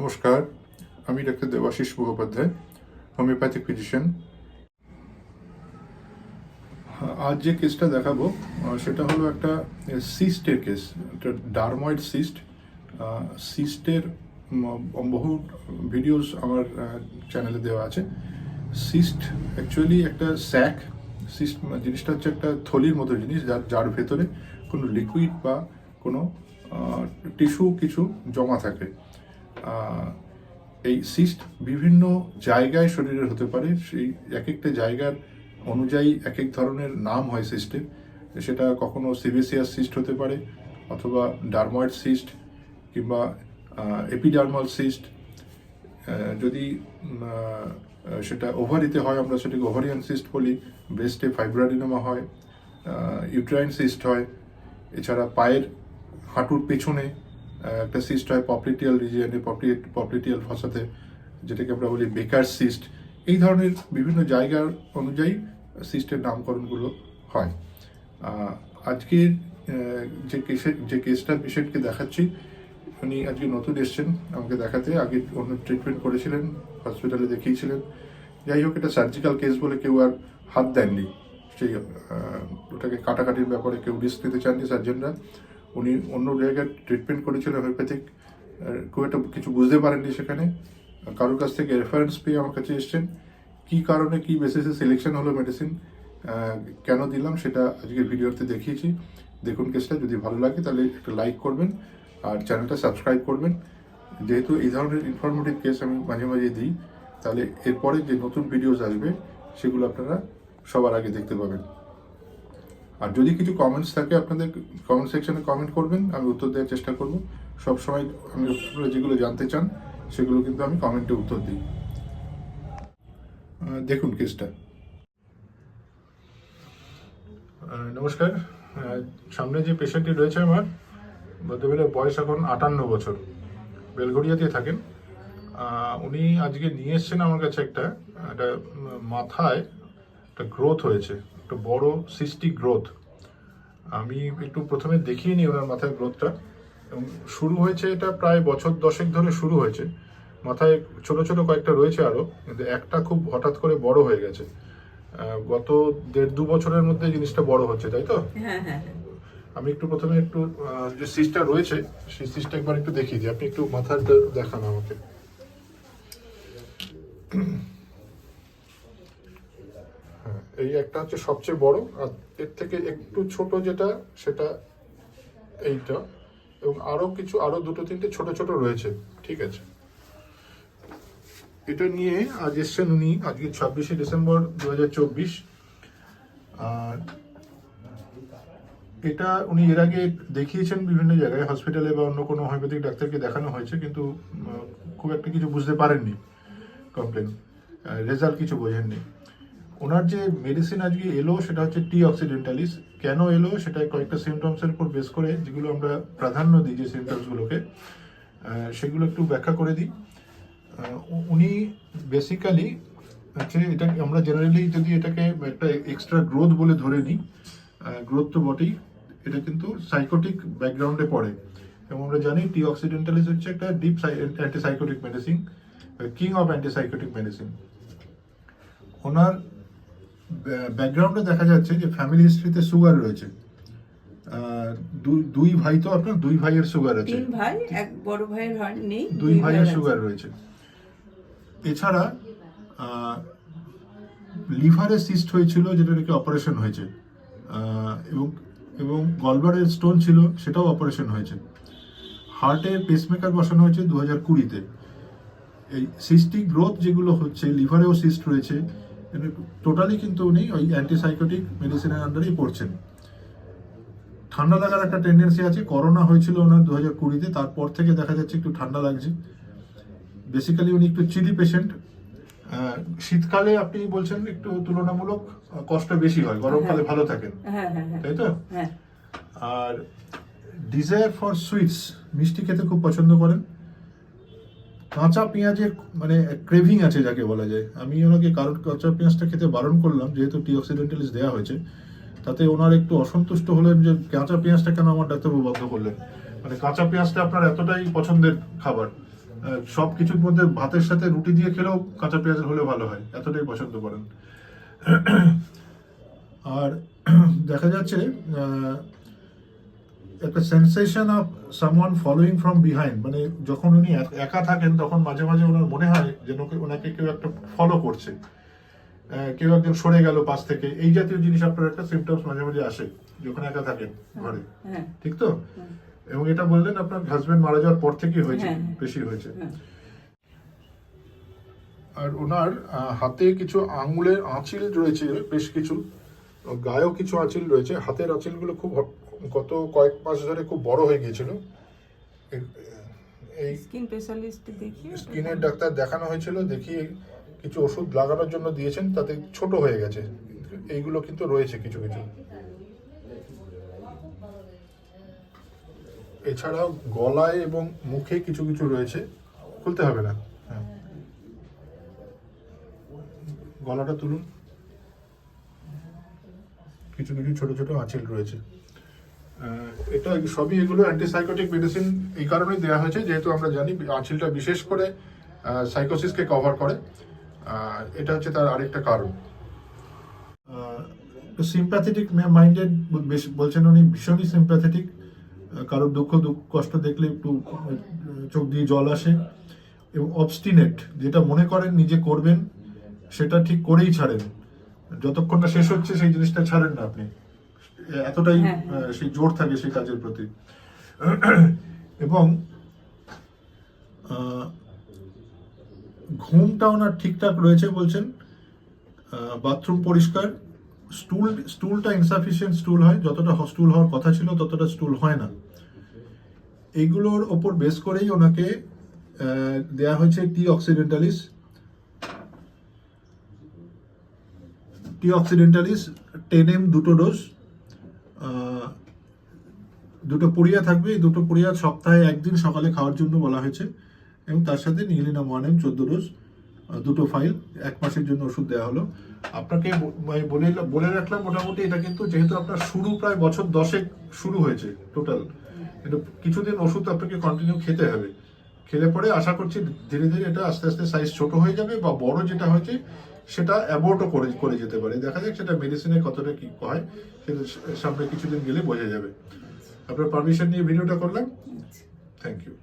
নমস্কার, আমি doctor Debashis Mukhopadhyay, homeopathic physician. আজ যে কেসটা দেখাবো সেটা হলো একটা সিস্টের কেস, একটা ডারময়েড সিস্ট। সিস্টের বহু ভিডিওস আমার চ্যানেলে দেওয়া আছে। সিস্ট অ্যাকচুয়ালি একটা স্যাক। সিস্ট জিনিসটা হচ্ছে একটা থলির মতো জিনিস, যার যার ভেতরে কোনো লিকুইড বা কোনো টিস্যু কিছু জমা থাকে। এই সিস্ট বিভিন্ন জায়গায় শরীরের হতে পারে, সেই এক একটা জায়গার অনুযায়ী এক এক ধরনের নাম হয় সিস্টের সেটা কখনো সিবেসিয়াস সিস্ট হতে পারে, অথবা ডারময়েড সিস্ট কিংবা এপিডার্মাল সিস্ট যদি সেটা ওভারিতে হয়, আমরা সেটাকে ওভারিয়ান সিস্ট বলি ব্রেস্টে ফাইব্রাডিনোমা হয় ইউট্রাইন সিস্ট হয়, এছাড়া পায়ের হাঁটুর পেছনে একটা সিস্ট হয় পপলিটিয়াল রিজিয়নে পপলিটিয়াল ভাষাতে যেটাকে আমরা বলি বেকার সিস্ট এই ধরনের বিভিন্ন জায়গার অনুযায়ী সিস্টের নামকরণগুলো হয়। আহ, আজকের যে কেসে যে কেসটা পেশেন্টকে দেখাচ্ছি উনি আজকে নতুন এসছেন আমাকে দেখাতে। আগে অন্য ট্রিটমেন্ট করেছিলেন হসপিটালে দেখিয়েছিলেন। যাই হোক এটা সার্জিক্যাল কেস বলে কেউ আর হাত দেননি। সেই ওটাকে কাটাকাটির ব্যাপারে কেউ রিস্ক নিতে চাননি সার্জনরা উনি অন্য জায়গায় ট্রিটমেন্ট করেছিলেন হোমিওপ্যাথিক খুব একটা কিছু বুঝতে পারেননি সেখানে। কারোর কাছ থেকে রেফারেন্স পেয়ে আমার কাছে এসছেন। কী কারণে কী বেসিসে সিলেকশন হলো মেডিসিন কেন দিলাম সেটা আজকে ভিডিওতে দেখিয়েছি। দেখুন কেসটা যদি ভালো লাগে তাহলে একটা লাইক করবেন আর চ্যানেলটা সাবস্ক্রাইব করবেন। যেহেতু এই ধরনের ইনফরমেটিভ কেস আমি মাঝে মাঝে দিই, তাহলে এরপরে যে নতুন ভিডিওস আসবে, সেগুলো আপনারা সবার আগে দেখতে পাবেন। আর যদি কিছু কমেন্টস থাকে, আপনাদের কমেন্ট সেকশনে কমেন্ট করবেন, আমি উত্তর দেওয়ার চেষ্টা করব। সব সময় আমি আপনারা যেগুলো জানতে চান, সেগুলো কিন্তু আমি কমেন্টে উত্তর দিই। দেখুন কেসটা নমস্কার। সামনে যে পেশেন্টটি রয়েছে আমার ভদ্রমহিলার বয়স এখন আটান্ন বছর। বেলঘড়িয়াতে থাকেন। উনি আজকে নিয়ে এসছেন আমার কাছে একটা একটা মাথায় একটা গ্রোথ হয়েছে। একটা বড় সিস্টিক গ্রোথ। আমি একটু প্রথমে দেখিয়ে নিই ওনার মাথায় গ্রোথটা। এবং শুরু হয়েছে এটা প্রায় বছর দশেক ধরে শুরু হয়েছে। মাথায় ছোট ছোট কয়েকটা রয়েছে আরও কিন্তু একটা খুব হঠাৎ করে বড় হয়ে গেছে। গত দেড় দু বছরের মধ্যে জিনিসটা বড় হচ্ছে তাই তো? হ্যাঁ হ্যাঁ হ্যাঁ। আমি একটু প্রথমে একটু যে সিস্টটা রয়েছে সেই সিস্টটা একবার একটু দেখিয়ে দিই। আপনি একটু মাথার দেখান আমাকে। এই একটা হচ্ছে সবচেয়ে বড়, আর এর থেকে একটু ছোট যেটা, সেটা এইটা, এবং আরও কিছু, আরও দুটো, তিনটে ছোট ছোট রয়েছে, ঠিক আছে। এটা নিয়ে আজ এসছেন উনি, আজকে ছাব্বিশে ডিসেম্বর দু হাজার চব্বিশ। আর এটা উনি এর আগে দেখিয়েছেন বিভিন্ন জায়গায়, হসপিটালে বা অন্য কোনো হোমিওপ্যাথিক ডাক্তারকে দেখানো হয়েছে, কিন্তু খুব একটা কিছু বুঝতে পারেননি কমপ্লেন রেজাল্ট কিছু বোঝেননি। ওনার যে মেডিসিন আজকে এলো, সেটা হচ্ছে টি অক্সিডেন্টালিস কেন এলো? সেটা কয়েকটা সিমটমসের উপর বেস করে যেগুলো আমরা প্রাধান্য দিই যে সিমটমসগুলোকে সেগুলো একটু ব্যাখ্যা করে দিই। উনি বেসিক্যালি হচ্ছে এটা আমরা জেনারেলি যদি এটাকে একটা এক্সট্রা গ্রোথ বলে ধরে নিই গ্রোথ তো বটেই, এটা কিন্তু সাইকোটিক ব্যাকগ্রাউন্ডে পড়ে। এবং আমরা জানি টি অক্সিডেন্টালিস হচ্ছে একটা deep antipsychotic medicine king of antipsychotic medicine ওনার ব্যাকগ্রাউন্ডে দেখা যাচ্ছে যে ফ্যামিলি হিস্ট্রিতে সুগার রয়েছে। দুই- ভাই তো আপনার দুই ভাইয়ের সুগার আছে। তিন ভাই এক বড় ভাইয়ের হয় নেই দুই ভাইয়ের সুগার রয়েছে। এছাড়া লিভারে সিস্ট হয়েছিল যেটা নাকি অপারেশন হয়েছে এবং এবং গলবারের স্টোন ছিল সেটাও অপারেশন হয়েছে। হার্টের পেসমেকার বসানো হয়েছে দু হাজার কুড়িতে। এই সিস্টিক গ্রোথ যেগুলো হচ্ছে লিভারেও সিস্ট রয়েছে। টোটালি কিন্তু উনি ওই অ্যান্টিসাইকোটিক মেডিসিনের আন্ডারেই পড়ছেন। ঠান্ডা লাগার একটা টেন্ডেন্সি আছে করোনা হয়েছিল ওনার দু হাজার কুড়িতে তারপর থেকে দেখা যাচ্ছে একটু ঠান্ডা লাগছে। বেসিক্যালি উনি একটু চিলি পেশেন্ট শীতকালে আপনি বলছেন একটু তুলনামূলক কষ্ট বেশি হয় গরমকালে ভালো থাকেন হ্যাঁ হ্যাঁ হ্যাঁ। তাই তো? হ্যাঁ। আর ডিজায়ার ফর সুইটস মিষ্টি খেতে খুব পছন্দ করেন। কাঁচা পেঁয়াজের মানে ক্রেভিং আছে যাকে বলা যায়। আমি ওনাকে কারণ কাঁচা পেঁয়াজটা খেতে বারণ করলাম, যেহেতু টি অক্সিডেন্টালিস দেওয়া হয়েছে। তাতে ওনার একটু অসন্তুষ্ট হলেন যে, কাঁচা পেঁয়াজটা কেন আমার ডাক্তারবাবু বন্ধ করলেন? মানে কাঁচা পেঁয়াজটা আপনার এতটাই পছন্দের খাবার। সব কিছুর মধ্যে ভাতের সাথে রুটি দিয়ে খেলেও কাঁচা পেঁয়াজ হলে ভালো হয়, এতটাই পছন্দ করেন। আর দেখা যাচ্ছে একটা sensation of someone following from behind মানে যখন উনি এক- একা থাকেন তখন মাঝে মাঝে ওনার মনে হয় যেন ওকে- ওনাকে কেউ একটা ফলো করছে। আহ, কেউ একজন সরে গেল পাশ থেকে। এই জাতীয় জিনিস আপনার একটা সিমটমস মাঝে মাঝে আসে যখন একা থাকেন ঘরে। হ্যাঁ। ঠিক তো? এবং এটা বললেন আপনার হাজবেন্ড মারা যাওয়ার পর থেকেই হয়েছে হ্যাঁ, হ্যাঁ। বেশি হয়েছে। হ্যাঁ। আর ওনার হাতে কিছু আঙুলের আঁচিল রয়েছে বেশ কিছু গায়েও কিছু আঁচিল রয়েছে। হাতের আঁচিলগুলো খুব গত কয়েক মাস ধরে খুব বড় হয়ে গিয়েছিল। এই স্কিন স্পেশালিস্ট দেখিয়ে স্কিনের ডাক্তার দেখানো হয়েছিল দেখিয়ে কিছু ওষুধ লাগানোর জন্য দিয়েছেন তাতে ছোট হয়ে গেছে। এইগুলো কিন্তু রয়েছে কিছু কিছু। এছাড়াও গলায় এবং মুখে কিছু কিছু রয়েছে। খুলতে হবে না। হ্যাঁ। গলাটা তুলুন। কিছু কিছু ছোট ছোট আঁচিল রয়েছে। এটা সবই এগুলো অ্যান্টিসাইকোটিক মেডিসিন এই কারণেই দেওয়া হয়েছে, যেহেতু আমরা জানি আঁচিলটা বিশেষ করে সাইকোসিসকে কভার করে। এটা হচ্ছে তার আরেকটা কারণ। সিম্প্যাথেটিক মাইন্ডেড বলছেন উনি, ভীষণই সিম্প্যাথেটিক কারোর দুঃখ দুঃখ কষ্ট দেখলে একটু চোখ দিয়ে জল আসে। এবং অবস্টিনেট যেটা মনে করেন নিজে করবেন, সেটা ঠিক করেই ছাড়েন। যতক্ষণ না শেষ হচ্ছে, সেই জিনিসটা ছাড়েন না আপনি। এতটাই হ্যাঁ, সেই জোর থাকে সেই কাজের প্রতি। এবং ঘুমটা ওনার ঠিকঠাক রয়েছে বলছেন। বাথরুম পরিষ্কার। স্টুল স্টুলটা ইনসাফিসিয়েন্ট স্টুল হয়। যতটা স্টুল হওয়ার কথা ছিল ততটা স্টুল হয় না। এইগুলোর ওপর বেস করেই ওনাকে দেয়া হয়েছে T occidentalis T occidentalis ten M দুটো ডোজ দুটো পুড়িয়া থাকবে, এই দুটো পুড়িয়া সপ্তাহে একদিন সকালে খাওয়ার জন্য বলা হয়েছে। এবং তার সাথে নিহিলিনাম ওয়ান এম চোদ্দ ডোজ দুটো ফাইল এক মাসের জন্য ওষুধ দেওয়া হলো। আপনাকে মানে বলে বলে রাখলাম মোটামুটি এটা কিন্তু যেহেতু আপনার শুরু প্রায় বছর দশেক শুরু হয়েছে টোটাল কিন্তু কিছুদিন ওষুধ আপনাকে কন্টিনিউ খেতে হবে। খেলে পরে আশা করছি ধীরে ধীরে এটা আস্তে আস্তে সাইজ ছোট হয়ে যাবে বা বড় যেটা হয়েছে সেটা অ্যাবোর্টও করে করে যেতে পারে। দেখা যাক সেটা মেডিসিনে কতটা কি হয়, সেটা সামনে কিছুদিন গেলে বোঝা যাবে। আপনার পারমিশন নিয়ে ভিডিওটা করলাম? Thank you